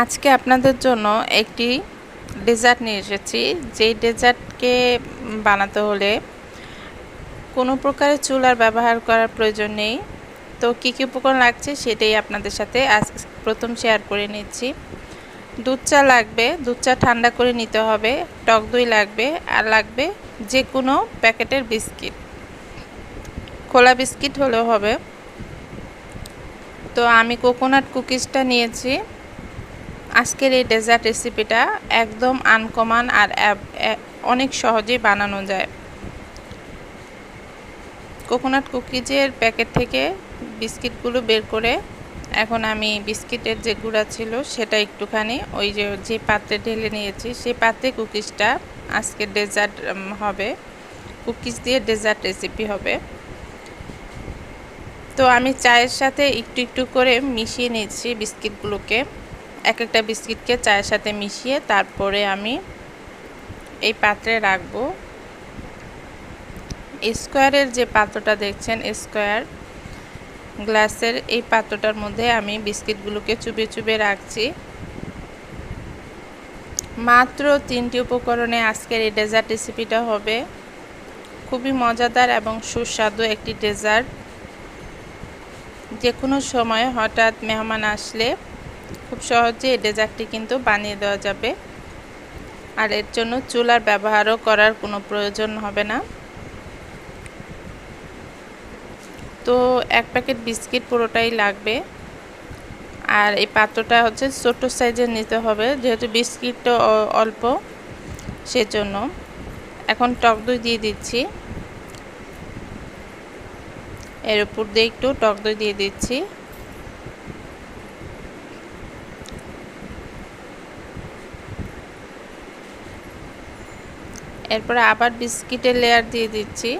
আজকে আপনাদের জন্য একটি ডেজার্ট নিয়ে এসেছি। যেই ডেজার্টকে বানাতে হলে কোনো প্রকারের চুলার ব্যবহার করার প্রয়োজন নেই। তো কী কী উপকরণ লাগছে সেটাই আপনাদের সাথে আজ প্রথম শেয়ার করে নিচ্ছি। দুধ চা লাগবে, দুধ চা ঠান্ডা করে নিতে হবে, টক দই লাগবে, আর লাগবে যে কোনো প্যাকেটের বিস্কিট। খোলা বিস্কিট হলেও হবে। তো আমি কোকোনাট কুকিজটা নিয়েছি। আজকের এই ডেজার্ট রেসিপিটা একদম আনকমন আর অনেক সহজেই বানানো যায়। কোকোনাট কুকিজের প্যাকেট থেকে বিস্কিটগুলো বের করে এখন আমি বিস্কিটের যে গুঁড়া ছিল সেটা একটুখানি ওই যে যে পাত্রে ঢেলে নিয়েছি সেই পাত্রে কুকিজটা আজকে ডেজার্ট হবে। কুকিজ দিয়ে ডেজার্ট রেসিপি হবে। তো আমি চায়ের সাথে একটু একটু করে মিশিয়ে নিচ্ছি বিস্কিটগুলোকে। এক একটা বিস্কিটকে চায়ের সাথে মিশিয়ে তারপরে আমি এই পাত্রে রাখব। স্কোয়ারের যে পাত্রটা দেখছেন, স্কোয়ার গ্লাসের এই পাত্রটার মধ্যে আমি বিস্কিটগুলোকে চুবে চুবে রাখছি। মাত্র তিনটি উপকরণে আজকের এই ডেজার্ট রেসিপিটা হবে। খুবই মজাদার এবং সুস্বাদু একটি ডেজার্ট। যে কোনো সময় হঠাৎ মেহমান আসলে খুব সহজে এই ডেজার্টটি কিন্তু বানিয়ে দেওয়া যাবে। আর এর জন্য চুলার ব্যবহারও করার কোনো প্রয়োজন হবে না। তো এক প্যাকেট বিস্কিট পুরোটাই লাগবে। আর এই পাত্রটা হচ্ছে ছোটো সাইজের নিতে হবে, যেহেতু বিস্কিটটা অল্প সেজন্য। এখন টক দই দিয়ে দিচ্ছি। এর উপর দিয়ে একটু টক দই দিয়ে দিচ্ছি। এরপরে আবার বিস্কিটের লেয়ার দিয়ে দিচ্ছি।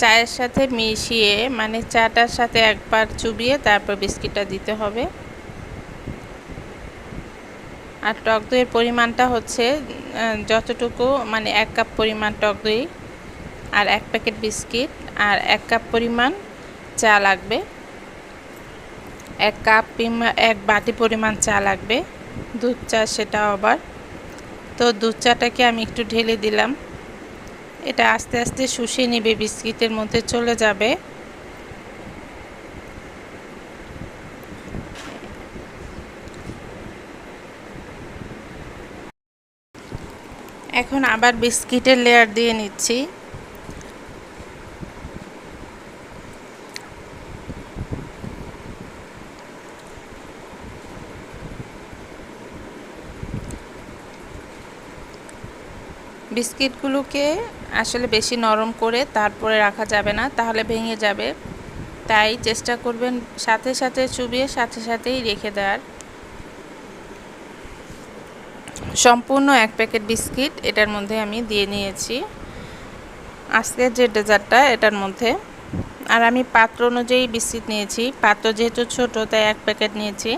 চায়ের সাথে মিশিয়ে মানে চাটার সাথে একবার চুবিয়ে তারপর বিস্কিটটা দিতে হবে। আর টক দইয়ের পরিমাণটা হচ্ছে যতটুকু মানে এক কাপ পরিমাণ টক দই আর এক প্যাকেট বিস্কিট আর এক কাপ পরিমাণ চা লাগবে। এক কাপ এক বাটি পরিমাণ চা লাগবে। দুধ চা সেটা আবার। তো দুধ চাটাকে আমি একটু ঢেলে দিলাম। এটা আস্তে আস্তে শুষিয়ে নিবে, বিস্কিটের মধ্যে চলে যাবে। এখন আবার বিস্কিটের লেয়ার দিয়ে নিচ্ছি। বিস্কিটগুলোকে আসলে বেশি নরম করে তারপরে রাখা যাবে না, তাহলে ভেঙে যাবে। তাই চেষ্টা করবেন সাথে সাথে চুবিয়ে সাথে সাথেই রেখে দেওয়ার। সম্পূর্ণ এক প্যাকেট বিস্কিট এটার মধ্যে আমি দিয়ে নিয়েছি। আজকের যে ডেজার্টটা এটার মধ্যে। আর আমি পাত্র অনুযায়ী বিস্কিট নিয়েছি। পাত্র যেহেতু ছোট, তাই এক প্যাকেট নিয়েছি।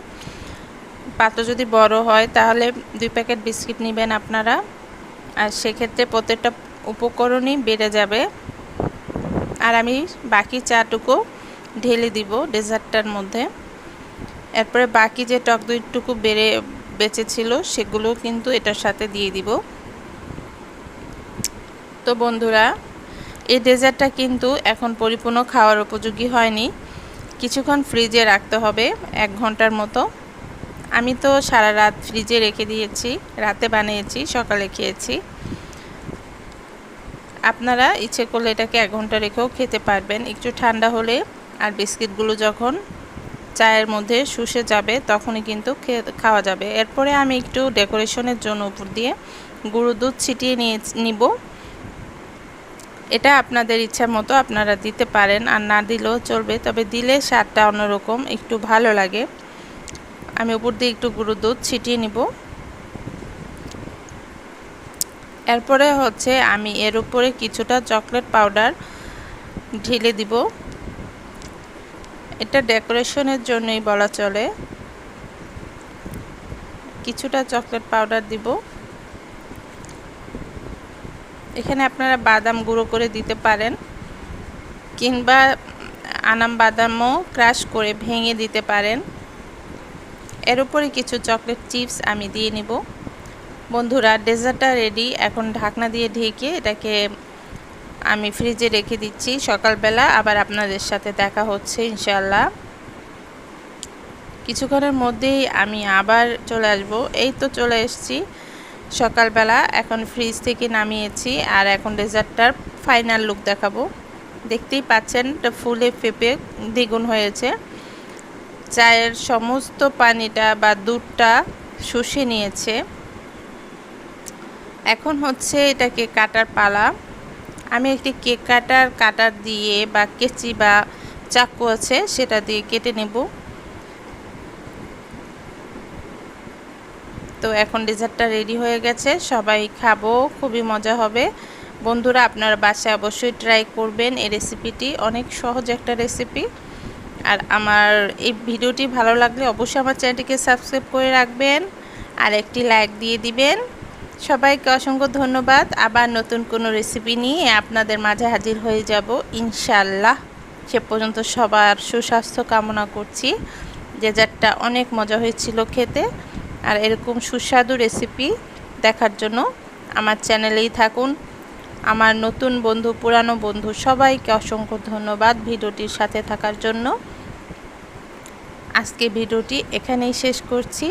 পাত্র যদি বড় হয়, তাহলে দুই প্যাকেট বিস্কিট নেবেন আপনারা। আর সেক্ষেত্রে প্রত্যেকটা উপকরণই বেড়ে যাবে। আর আমি বাকি চাটুকু ঢেলে দিব ডেজার্টটার মধ্যে। এরপরে বাকি যে টক দইটুকু বেড়ে বেঁচে ছিল সেগুলো কিন্তু এটার সাথে দিয়ে দিব। তো বন্ধুরা, এই ডেজার্টটা কিন্তু এখন পরিপূর্ণ খাওয়ার উপযোগী হয়নি। কিছুক্ষণ ফ্রিজে রাখতে হবে, এক ঘণ্টার মতো। আমি তো সারা রাত ফ্রিজে রেখে দিয়েছি, রাতে বানিয়েছি, সকালে খেয়েছি। আপনারা ইচ্ছে করলে এটাকে এক ঘণ্টা রেখেও খেতে পারবেন। একটু ঠান্ডা হলে আর বিস্কিটগুলো যখন চায়ের মধ্যে শুষে যাবে, তখনই কিন্তু খাওয়া যাবে। এরপরে আমি একটু ডেকোরেশনের জন্য উপর দিয়ে গুঁড়ো দুধ ছিটিয়ে নিয়ে নিব। এটা আপনাদের ইচ্ছা মতো আপনারা দিতে পারেন, আর না দিলেও চলবে, তবে দিলে স্বাদটা অন্যরকম, একটু ভালো লাগে। আমি উপর দিয়ে একটু গুঁড়ো দুধ ছিটিয়ে নিব। এরপরে হচ্ছে আমি এর উপরে কিছুটা চকলেট পাউডার ঢেলে দিব। এটা ডেকোরেশনের জন্যই বলা চলে। কিছুটা চকলেট পাউডার দিব। এখানে আপনারা বাদাম গুঁড়ো করে দিতে পারেন কিংবা আনাম বাদামও ক্রাশ করে ভেঙে দিতে পারেন। এর উপরে কিছু চকলেট চিপস আমি দিয়ে নিব। বন্ধুরা ডেজার্টটা রেডি এখন ঢাকনা দিয়ে ঢেকে এটাকে আমি ফ্রিজে রেখে দিচ্ছি। সকালবেলা আবার আপনাদের সাথে দেখা হচ্ছে ইনশাল্লাহ কিছুক্ষণের মধ্যেই আমি আবার চলে আসব। এই তো চলে এসেছি সকালবেলা, এখন ফ্রিজ থেকে নামিয়েছি আর এখন ডেজার্টটার ফাইনাল লুক দেখাবো। দেখতেই পাচ্ছেন, এটা ফুলে ফেপে দ্বিগুণ হয়েছে। চায়ের সমস্ত পানিটা বা দুধটা শুষে নিয়েছে। এখন হচ্ছে এটাকে কাটার পালা। আমি একটি কেক কাটার কাটার দিয়ে বা কেচি বা চাকু আছে সেটা দিয়ে কেটে নেব। তো এখন ডেজার্টটা রেডি হয়ে গেছে, সবাই খাব, খুবই মজা হবে। বন্ধুরা, আপনারা বাসায় অবশ্যই ট্রাই করবেন এই রেসিপিটি, অনেক সহজ একটা রেসিপি। আর আমার এই ভিডিওটি ভালো লাগলে অবশ্যই আমার চ্যানেলটিকে সাবস্ক্রাইব করে রাখবেন আর একটি লাইক দিয়ে দিবেন। সবাইকে অসংখ্য ধন্যবাদ। আবার নতুন কোনো রেসিপি নিয়ে আপনাদের মাঝে হাজির হয়ে যাব। ইনশাল্লাহ সে পর্যন্ত সবার সুস্বাস্থ্য কামনা করছি। যে ডেজার্টটা অনেক মজা হয়েছিল খেতে। আর এরকম সুস্বাদু রেসিপি দেখার জন্য আমার চ্যানেলেই থাকুন। আমার নতুন বন্ধু, পুরানো বন্ধু, সবাইকে অসংখ্য ধন্যবাদ ভিডিওটির সাথে থাকার জন্য। আজকে ভিডিওটি এখানেই শেষ করছি।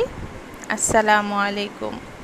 আসসালামু আলাইকুম।